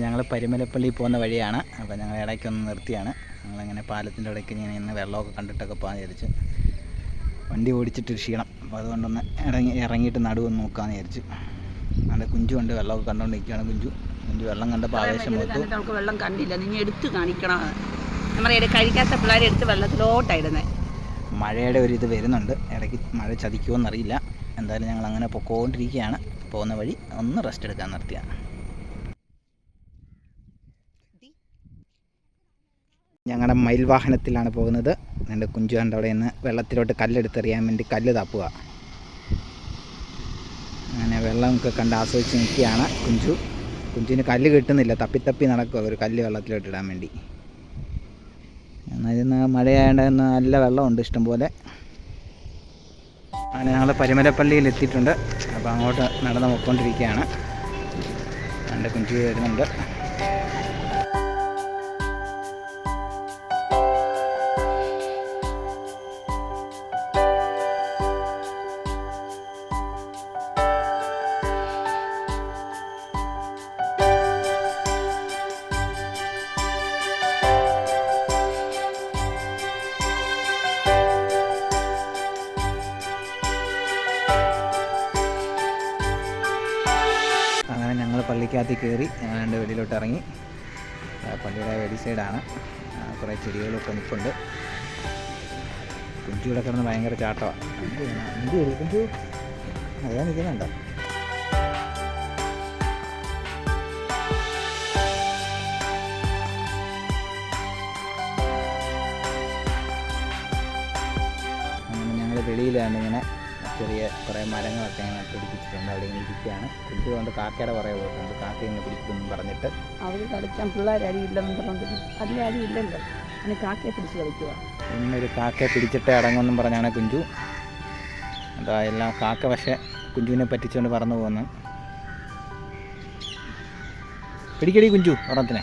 ഞങ്ങൾ പരിമലപ്പള്ളി പോകുന്ന വഴിയാണ്. അപ്പോൾ ഞങ്ങൾ ഇടയ്ക്കൊന്ന് നിർത്തിയാണ്. ഞങ്ങളങ്ങനെ പാലത്തിന്റെ ഇടയ്ക്ക് ഇങ്ങനെ ഇന്ന് വെള്ളമൊക്കെ കണ്ടിട്ടൊക്കെ പോകാൻ വിചാരിച്ചു വണ്ടി ഓടിച്ചിട്ട് ക്ഷീണം. അപ്പോൾ അതുകൊണ്ടൊന്ന് ഇറങ്ങി ഇറങ്ങിയിട്ട് നടുവൊന്ന് നോക്കാമെന്ന് വിചാരിച്ചു. അവിടെ കുഞ്ചു കൊണ്ട് വെള്ളമൊക്കെ കണ്ടുകൊണ്ടിരിക്കുകയാണ് കുഞ്ചു. കുഞ്ചു വെള്ളം കണ്ടപ്പോൾ ആവേശം നമുക്ക് വെള്ളം കണ്ടില്ല. നിങ്ങൾ എടുത്ത് കാണിക്കണം. നമ്മുടെ കഴിക്കാത്ത പിള്ളേരെ എടുത്ത് വെള്ളത്തിലോട്ടായിരുന്നേ മഴയുടെ ഒരു ഇത് വരുന്നുണ്ട്. ഇടയ്ക്ക് മഴ ചതിക്കുമോ എന്നറിയില്ല എന്തായാലും ഞങ്ങൾ അങ്ങനെ പൊക്കോണ്ടിരിക്കുകയാണ്. പോകുന്ന വഴി ഒന്ന് റെസ്റ്റ് എടുക്കാൻ നിർത്തിയാണ് ഞങ്ങളുടെ മയിൽ വാഹനത്തിലാണ് പോകുന്നത്. എന്റെ കുഞ്ചു കണ്ട അവിടെ നിന്ന് വെള്ളത്തിലോട്ട് കല്ലെടുത്തെറിയാൻ വേണ്ടി കല്ല് താപ്പുക. അങ്ങനെ വെള്ളമൊക്കെ കണ്ട് ആസ്വദിച്ച് നിൽക്കുകയാണ് കുഞ്ചു. കുഞ്ചുവിന് കല്ല് കിട്ടുന്നില്ല. തപ്പിത്തപ്പി തപ്പി നടക്കുക ഒരു കല്ല് വെള്ളത്തിലോട്ട് ഇടാൻ വേണ്ടി. എന്നാൽ ഇന്ന് മഴയായതുകൊണ്ട് നല്ല വെള്ളമുണ്ട് ഇഷ്ടംപോലെ. അങ്ങനെ ഞങ്ങൾ പരിമലപ്പള്ളിയിൽ എത്തിയിട്ടുണ്ട്. അപ്പോൾ അങ്ങോട്ട് നടന്ന് പോയിക്കൊണ്ടിരിക്കുകയാണ്. എന്റെ കുഞ്ചു വരുന്നുണ്ട്. അങ്ങനെ ഞങ്ങൾ പള്ളിക്കകത്ത് കയറി ഞങ്ങളുടെ വെളിയിലോട്ട് ഇറങ്ങി. പള്ളിയുടെ വെടി സൈഡാണ് കുറേ ചെടികളൊക്കെ നിൽപ്പുണ്ട് കുഞ്ചുകളൊക്കെ കിടന്ന് ഭയങ്കര ചാട്ടമാണ് എന്ത് കുഞ്ചു? അതാ നിൽക്കുന്നുണ്ടോ? വെളിയിലാണ് ഇങ്ങനെ ചെറിയ കുറേ മരങ്ങളൊക്കെ ഇങ്ങനെ പിടിപ്പിച്ചിട്ടുണ്ട്. അവിടെ ഇങ്ങനെ ഇരിക്കുകയാണ്. കുട്ടികളുണ്ട് കൊണ്ട് കാക്കയുടെ കുറേ പോയിട്ടുണ്ട്. കാക്ക ഇങ്ങനെ പിടിക്കുമെന്ന് പറഞ്ഞിട്ട്. അവർ കളിക്കാൻ പിള്ളേരാരും ഇല്ലെന്ന് പറഞ്ഞിട്ട് അതിലാരും ഇല്ലല്ലോ. അങ്ങനെ കാക്കയെ പിടിച്ച് കളിക്കുക ഇന്നൊരു കാക്കയെ പിടിച്ചിട്ട് അടങ്ങുമെന്നും പറഞ്ഞാണ് കുഞ്ചു. അതാ എല്ലാം കാക്ക പക്ഷേ കുഞ്ചുവിനെ പറ്റിച്ചുകൊണ്ട് പറന്നു പോകുന്നു. പിടിക്കടി കുഞ്ചു ഒറത്തിനെ